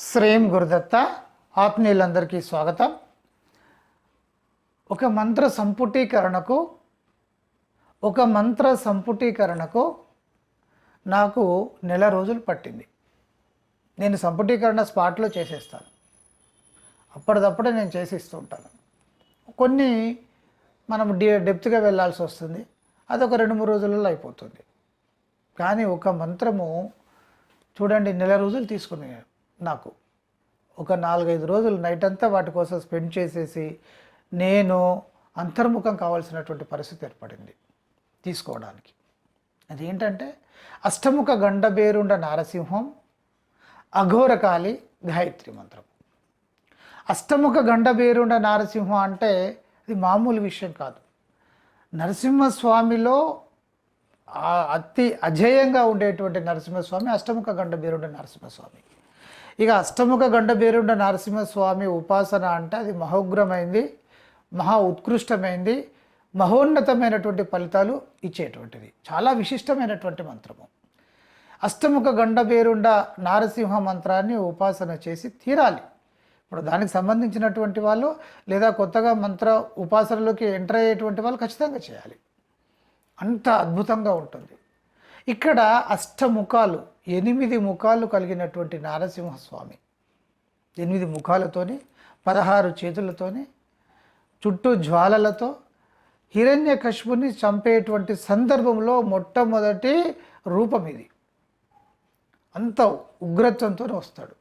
శ్రేయం గురుదత్త ఆత్మీయులందరికీ స్వాగతం. ఒక మంత్ర సంపుటీకరణకు ఒక మంత్ర సంపుటీకరణకు నాకు నెల రోజులు పట్టింది. నేను సంపుటీకరణ స్పాట్లో చేసేస్తాను. అప్పటిదప్పుడే నేను చేసి ఉంటాను. కొన్ని మనం డి డెప్త్గా వెళ్ళాల్సి వస్తుంది. అదొక రెండు మూడు రోజులలో అయిపోతుంది. కానీ ఒక మంత్రము చూడండి నెల రోజులు తీసుకుని నాకు. ఒక నాలుగైదు రోజులు నైట్ అంతా వాటి కోసం స్పెండ్ చేసేసి నేను అంతర్ముఖం కావాల్సినటువంటి పరిస్థితి ఏర్పడింది తీసుకోవడానికి. అదేంటంటే అష్టముఖ గండబేరుండ నారసింహం అఘోరకాళి గాయత్రి మంత్రం. అష్టముఖ గండబేరుండ నారసింహం అంటే ఇది మామూలు విషయం కాదు. నరసింహస్వామిలో అతి అజేయంగా ఉండేటువంటి నరసింహస్వామి అష్టముఖ గండబేరుండ నరసింహస్వామి. ఇక అష్టముఖ గండబేరుండ నరసింహస్వామి ఉపాసన అంటే అది మహోగ్రమైంది మహా ఉత్కృష్టమైంది మహోన్నతమైనటువంటి ఫలితాలు ఇచ్చేటువంటిది. చాలా విశిష్టమైనటువంటి మంత్రము. అష్టముఖ గండబేరుండ నారసింహ మంత్రాన్ని ఉపాసన చేసి తీరాలి. ఇప్పుడు దానికి సంబంధించినటువంటి వాళ్ళు లేదా కొత్తగా మంత్ర ఉపాసనలోకి ఎంటర్ అయ్యేటువంటి వాళ్ళు ఖచ్చితంగా చేయాలి. అంత అద్భుతంగా ఉంటుంది. ఇక్కడ అష్టముఖాలు ఎనిమిది ముఖాలు కలిగినటువంటి నారసింహస్వామి. ఎనిమిది ముఖాలతోని పదహారు చేతులతోని చుట్టూ జ్వాలలతో హిరణ్య కశ్ముని చంపేటువంటి సందర్భంలో మొట్టమొదటి రూపం ఇది. అంత ఉగ్రత్వంతో వస్తాడు.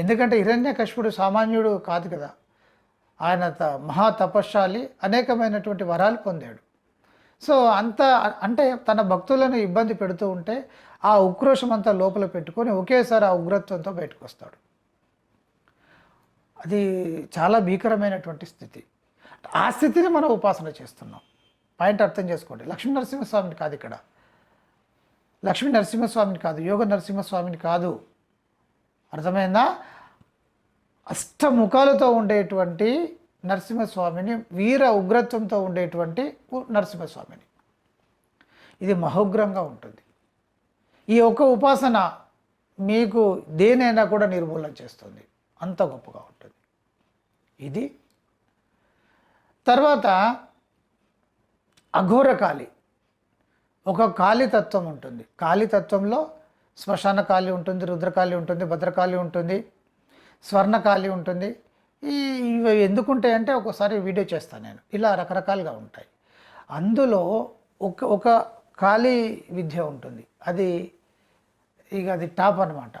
ఎందుకంటే హిరణ్య కశ్ముడు సామాన్యుడు కాదు కదా. ఆయన త మహా తపశ్శాలి అనేకమైనటువంటి వరాలు పొందాడు. సో అంత అంటే తన భక్తులను ఇబ్బంది పెడుతూ ఉంటే ఆ ఉక్రోషం అంతా లోపల పెట్టుకొని ఒకేసారి ఆ ఉగ్రత్వంతో బయటకు వస్తాడు అది చాలా భీకరమైనటువంటి స్థితి. ఆ స్థితిని మనం ఉపాసన చేస్తున్నాం. పాయింట్ అర్థం చేసుకోండి. లక్ష్మీ నరసింహస్వామిని కాదు ఇక్కడ. లక్ష్మీ నరసింహస్వామిని కాదు యోగ నరసింహస్వామిని కాదు. అర్థమైందా? అష్టముఖాలతో ఉండేటువంటి నరసింహస్వామిని వీర ఉగ్రత్వంతో ఉండేటువంటి నరసింహస్వామిని. ఇది మహోగ్రంగా ఉంటుంది. ఈ ఒక్క ఉపాసన మీకు దేనైనా కూడా నిర్మూలన చేస్తుంది. అంత గొప్పగా ఉంటుంది. ఇది. తర్వాత అఘోరకాళి ఒక కాళితత్వం ఉంటుంది. కాళితత్వంలో శ్మశాన కాళి ఉంటుంది రుద్రకాళి ఉంటుంది భద్రకాళి ఉంటుంది స్వర్ణకాళి ఉంటుంది. ఈ ఇవి ఎందుకు ఉంటాయంటే ఒకసారి వీడియో చేస్తాను నేను. ఇలా రకరకాలుగా ఉంటాయి. అందులో ఒక ఒక ఖాళీ విద్య ఉంటుంది. అది ఇక అది టాప్ అనమాట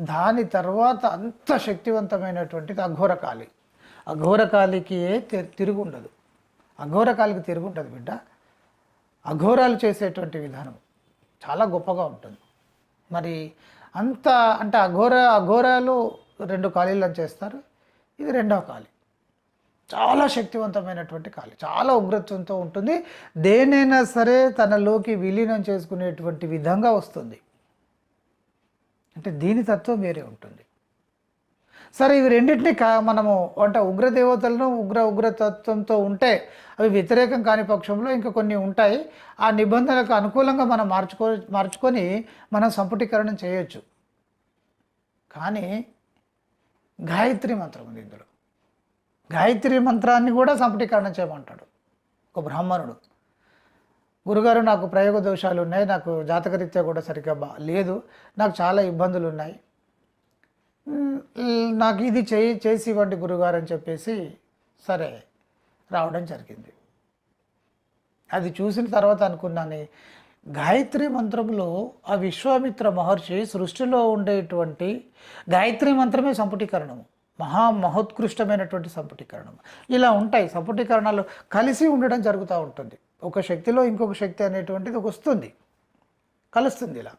దాని తర్వాత అంత శక్తివంతమైనటువంటిది అఘోరకాళి అఘోరకాళికి తి- తిరుగుండదు. అఘోరకాళికి తిరుగుంటుంది బిడ్డ. అఘోరాలు చేసేటువంటి విధానం చాలా గొప్పగా ఉంటుంది. మరి అంత అంటే అఘోర అఘోరాలు రెండు ఖాళీలను చేస్తారు. ఇది రెండవ కాళి చాలా శక్తివంతమైనటువంటి కాళి చాలా ఉగ్రత్వంతో ఉంటుంది. దేనైనా సరే తనలోకి విలీనం చేసుకునేటువంటి విధంగా వస్తుంది. అంటే దీని తత్వం వేరే ఉంటుంది. సరే ఇవి రెండింటినీ కా మనము అంటే ఉగ్ర దేవతలను ఉగ్ర ఉగ్రతత్వంతో ఉంటే అవి వ్యతిరేకం కాని పక్షంలో ఇంకా కొన్ని ఉంటాయి. ఆ నిబంధనలకు అనుకూలంగా మనం మార్చుకో మార్చుకొని మనం సంపుటీకరణం చేయొచ్చు. కానీ గాయత్రి మంత్రం ఉంది ఇందులో. గాయత్రి మంత్రాన్ని కూడా సంపుటీకరణ చేయమంటాడు. ఒక బ్రాహ్మణుడు. గురుగారు నాకు ప్రయోగ దోషాలు ఉన్నాయి. నాకు జాతకరీత్యా కూడా సరిగ్గా బా లేదు. నాకు చాలా ఇబ్బందులు ఉన్నాయి నాకు ఇది చేయి చేసి ఇవ్వండి గురుగారు అని చెప్పేసి సరే రావడం జరిగింది. అది చూసిన తర్వాత అనుకున్నాను గాయత్రి మంత్రంలో ఆ విశ్వామిత్ర మహర్షి సృష్టిలో ఉండేటువంటి గాయత్రి మంత్రమే సంపుటీకరణము. మహా మహోత్కృష్టమైనటువంటి సంపుటీకరణం ఇలా ఉంటాయి. సంపుటీకరణాలు కలిసి ఉండడం జరుగుతూ ఉంటుంది. ఒక శక్తిలో ఇంకొక శక్తి అనేటువంటిది ఒక వస్తుంది. కలుస్తుంది ఇలా.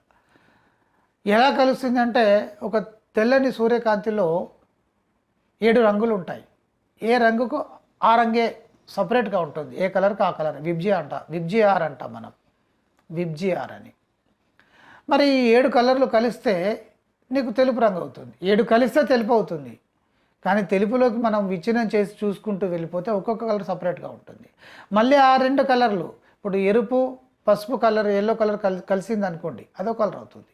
ఎలా కలుస్తుంది అంటే ఒక తెల్లని సూర్యకాంతిలో ఏడు రంగులు ఉంటాయి. ఏ రంగుకు ఆ రంగే సపరేట్గా ఉంటుంది. ఏ కలర్కి ఆ కలర్. విబ్జి అంట. విబ్జి ఆర్ అంటాం మనం. విబ్జిఆర్ అని. మరి ఈ ఏడు కలర్లు కలిస్తే నీకు తెలుపు రంగు అవుతుంది. ఏడు కలిస్తే తెలుపు అవుతుంది. కానీ తెలుపులోకి మనం విచ్ఛిన్నం చేసి చూసుకుంటూ వెళ్ళిపోతే ఒక్కొక్క కలర్ సపరేట్గా ఉంటుంది. మళ్ళీ ఆ రెండు కలర్లు ఇప్పుడు ఎరుపు పసుపు కలర్ ఎల్లో కలర్ కలి కలిసింది అనుకోండి అదో కలర్ అవుతుంది.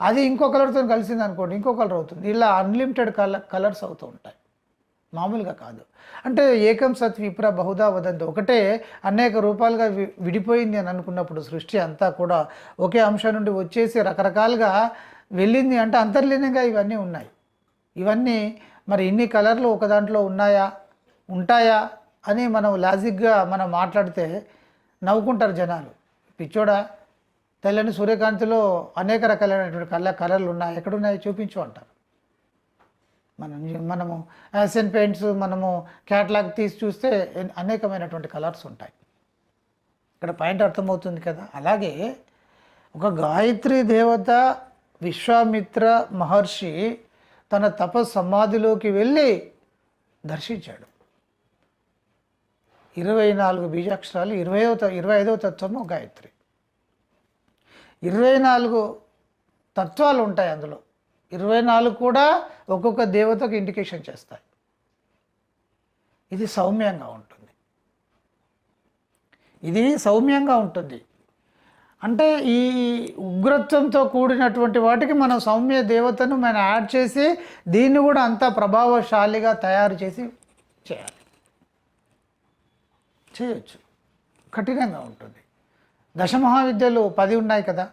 అది ఇంకో కలర్తో కలిసింది అనుకోండి ఇంకో కలర్ అవుతుంది. ఇలా అన్లిమిటెడ్ కలర్ కలర్స్ అవుతూ ఉంటాయి. మామూలుగా కాదు. అంటే ఏకం సత్ విప్ర బహుదా వదంతి. ఒకటే అనేక రూపాలుగా విడిపోయింది అని అనుకున్నప్పుడు సృష్టి అంతా కూడా ఒకే అంశం నుండి వచ్చేసి రకరకాలుగా వెళ్ళింది అంటే అంతర్లీనంగా ఇవన్నీ ఉన్నాయి. ఇవన్నీ మరి ఇన్ని కలర్లు ఒక దాంట్లో ఉన్నాయా? ఉంటాయా? అని మనం లాజిక్గా మనం మాట్లాడితే నవ్వుకుంటారు జనాలు. పిచ్చోడా? తెల్లని సూర్యకాంతిలో అనేక రకాలైనటువంటి కళ్ళ కలర్లు ఉన్నాయి. ఎక్కడున్నాయి? చూపించు అంటారు. మనం మనము యాసియన్ పెయింట్స్ మనము క్యాటలాగ్ తీసి చూస్తే అనేకమైనటువంటి కలర్స్ ఉంటాయి. ఇక్కడ పాయింట్ అర్థమవుతుంది కదా? అలాగే ఒక గాయత్రి దేవత విశ్వామిత్ర మహర్షి తన తప సమాధిలోకి వెళ్ళి దర్శించాడు. ఇరవై నాలుగు బీజాక్షరాలు ఇరవై ఇరవై ఐదవ తత్వము గాయత్రి. ఇరవై నాలుగు తత్వాలు ఉంటాయి అందులో. ఇరవై నాలుగు కూడా ఒక్కొక్క దేవతకు ఇండికేషన్ చేస్తాయి. ఇది సౌమ్యంగా ఉంటుంది. ఇది సౌమ్యంగా ఉంటుంది. అంటే ఈ ఉగ్రత్వంతో కూడినటువంటి వాటికి మనం సౌమ్య దేవతను మనం యాడ్ చేసి దీన్ని కూడా అంత ప్రభావశాలిగా తయారు చేసి చేయాలి. చేయొచ్చు. కఠినంగా ఉంటుంది. దశమహావిద్యలు పది ఉన్నాయి కదా.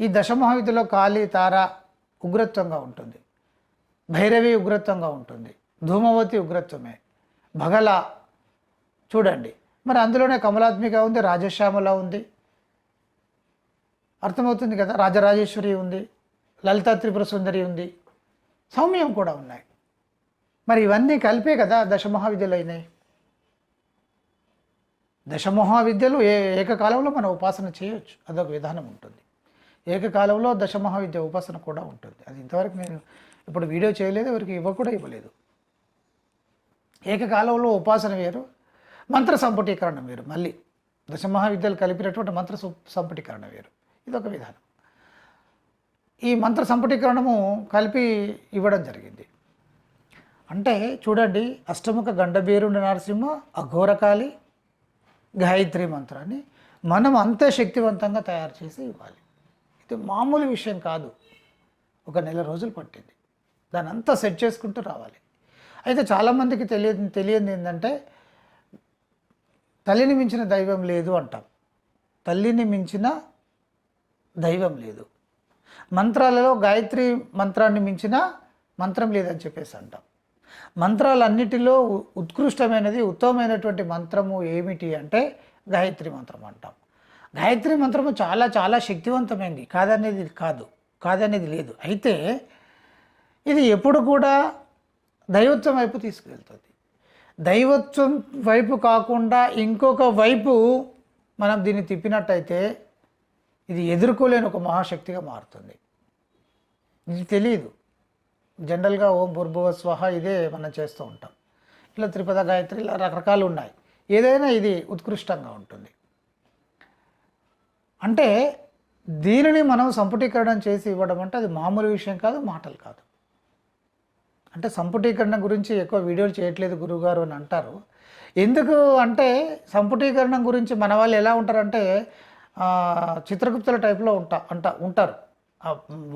ఈ దశమహావిద్యలో కాళీ తార ఉగ్రత్వంగా ఉంటుంది. భైరవి ఉగ్రత్వంగా ఉంటుంది. ధూమవతి ఉగ్రత్వమే. భగల చూడండి. మరి అందులోనే కమలాత్మిక ఉంది రాజశ్యామల ఉంది. అర్థమవుతుంది కదా రాజరాజేశ్వరి ఉంది లలితా త్రిపుర సుందరి ఉంది. సౌమ్యం కూడా ఉన్నాయి. మరి ఇవన్నీ కలిపే కదా దశమహావిద్యలు అయినాయి దశమహావిద్యలు ఏ ఏకకాలంలో మనం ఉపాసన చేయొచ్చు. అదొక విధానం ఉంటుంది. ఏకకాలంలో దశమహావిద్య ఉపాసన కూడా ఉంటుంది. అది ఇంతవరకు నేను ఇప్పుడు వీడియో చేయలేదు ఎవరికి ఇవ్వ కూడా ఇవ్వలేదు. ఏకకాలంలో ఉపాసన వేరు మంత్ర సంపుటీకరణ వేరు. మళ్ళీ దశమహావిద్యలు కలిపినటువంటి మంత్ర సు- సంపుటీకరణ వేరు. ఇదొక విధానం. ఈ మంత్ర సంపుటీకరణము కలిపి ఇవ్వడం జరిగింది. అంటే చూడండి అష్టముఖ గండబేరుండ నరసింహ అఘోరకాళి గాయత్రి మంత్రాన్ని మనం అంతే శక్తివంతంగా తయారు చేసి ఇవ్వాలి. ఇది మామూలు విషయం కాదు. ఒక నెల రోజులు పట్టింది. దాని అంతా సెట్ చేసుకుంటూ రావాలి. అయితే చాలామందికి తెలియ తెలియదు ఏంటంటే తల్లిని మించిన దైవం లేదు అంటాం. తల్లిని మించిన దైవం లేదు. మంత్రాలలో గాయత్రి మంత్రాన్ని మించిన మంత్రం లేదని చెప్పేసి అంటాం. మంత్రాలన్నిటిలో ఉ- ఉత్కృష్టమైనది ఉత్తమమైనటువంటి మంత్రము ఏమిటి అంటే గాయత్రి మంత్రం అంటాం. గాయత్రి మంత్రము చాలా చాలా శక్తివంతమైంది. కాదనేది కాదు. కాదనేది లేదు. అయితే ఇది ఎప్పుడు కూడా దైవత్వం వైపు తీసుకువెళ్తుంది దైవత్వం వైపు కాకుండా ఇంకొక వైపు మనం దీన్ని తిప్పినట్టయితే ఇది ఎదుర్కోలేని ఒక మహాశక్తిగా మారుతుంది. ఇది తెలియదు జనరల్గా ఓం భూర్భువ స్వహ ఇదే మనం చేస్తూ ఉంటాం. ఇలా త్రిపద గాయత్రి ఇలా రకరకాలు ఉన్నాయి. ఏదైనా ఇది ఉత్కృష్టంగా ఉంటుంది. అంటే దీనిని మనం సంపుటీకరణం చేసి ఇవ్వడం అంటే అది మామూలు విషయం కాదు మాటలు కాదు. అంటే సంపుటీకరణ గురించి ఎక్కువ వీడియోలు చేయట్లేదు గురువుగారు అని అంటారు. ఎందుకు అంటే సంపుటీకరణం గురించి మన వాళ్ళు ఎలా ఉంటారంటే చిత్రగుప్తుల టైప్లో ఉంటా అంట ఉంటారు.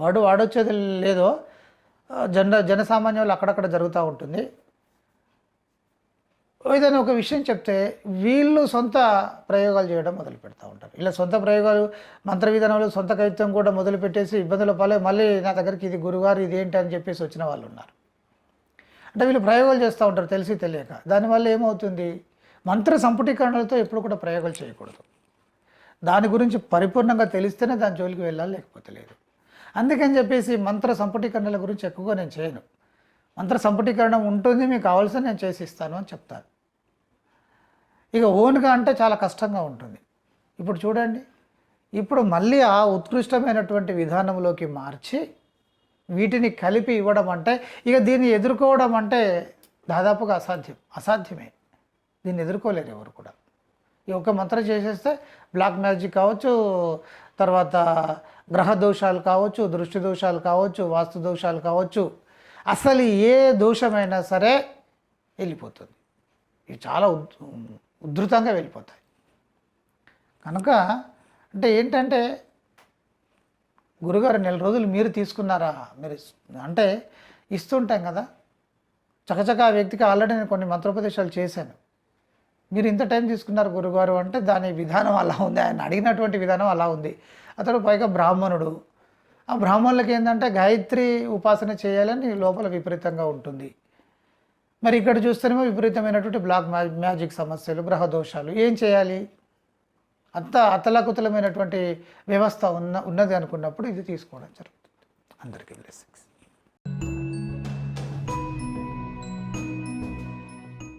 వాడు వాడొచ్చేది లేదో జన జనసామాన్యులు అక్కడక్కడ జరుగుతూ ఉంటుంది. ఏదైనా ఒక విషయం చెప్తే వీళ్ళు సొంత ప్రయోగాలు చేయడం మొదలు పెడతా ఉంటారు. ఇలా సొంత ప్రయోగాలు మంత్ర విధానంలో సొంత కవిత్వం కూడా మొదలు పెట్టేసి ఇబ్బందుల పాలే మళ్ళీ నా దగ్గరికి ఇది గురుగారు ఇది ఏంటి అని చెప్పేసి వచ్చిన వాళ్ళు ఉన్నారు. అంటే వీళ్ళు ప్రయోగాలు చేస్తూ ఉంటారు తెలిసి తెలియక. దానివల్ల ఏమవుతుంది? మంత్ర సంపుటీకరణలతో ఎప్పుడు కూడా ప్రయోగాలు చేయకూడదు. దాని గురించి పరిపూర్ణంగా తెలిస్తేనే దాని జోలికి వెళ్ళాలి లేకపోతే లేదు. అందుకని చెప్పేసి మంత్ర సంపుటీకరణల గురించి ఎక్కువగా నేను చేయను. మంత్ర సంపుటీకరణ ఉంటుంది మీకు కావాల్సిన నేను చేసి ఇస్తాను అని చెప్తాను. ఇక ఓన్గా అంటే చాలా కష్టంగా ఉంటుంది. ఇప్పుడు చూడండి ఇప్పుడు మళ్ళీ ఆ ఉత్కృష్టమైనటువంటి విధానంలోకి మార్చి వీటిని కలిపి ఇవ్వడం అంటే ఇక దీన్ని ఎదుర్కోవడం అంటే దాదాపుగా అసాధ్యం అసాధ్యమే. దీన్ని ఎదుర్కోలేరు ఎవరు కూడా. ఈ ఒక్క మంత్రం చేసేస్తే బ్లాక్ మ్యాజిక్ కావచ్చు తర్వాత గ్రహ దోషాలు కావచ్చు దృష్టి దోషాలు కావచ్చు వాస్తు దోషాలు కావచ్చు అసలు ఏ దోషమైనా సరే వెళ్ళిపోతుంది. ఇది చాలా ఉధృతంగా వెళ్ళిపోతాయి. కనుక అంటే ఏంటంటే గురుగారు నెల రోజులు మీరు తీసుకున్నారా? మీరు అంటే ఇస్తుంటాం కదా. చకచకా ఆ వ్యక్తికి ఆల్రెడీ నేను కొన్ని మంత్రోపదేశాలు చేశాను. మీరు ఇంత టైం తీసుకున్నారు గురుగారు అంటే దాని విధానం అలా ఉంది. ఆయన అడిగినటువంటి విధానం అలా ఉంది. అతడు పైగా బ్రాహ్మణుడు. ఆ బ్రాహ్మణులకి ఏంటంటే గాయత్రి ఉపాసన చేయాలని లోపల విపరీతంగా ఉంటుంది. మరి ఇక్కడ చూస్తేనేమో విపరీతమైనటువంటి బ్లాక్ మ్యాజిక్ సమస్యలు గ్రహ దోషాలు. ఏం చేయాలి? అంత అతలకుతలమైనటువంటి వ్యవస్థ ఉన్న ఉన్నది అనుకున్నప్పుడు ఇది తీసుకోవడం జరుగుతుంది. అందరికీ బ్లెస్సింగ్స్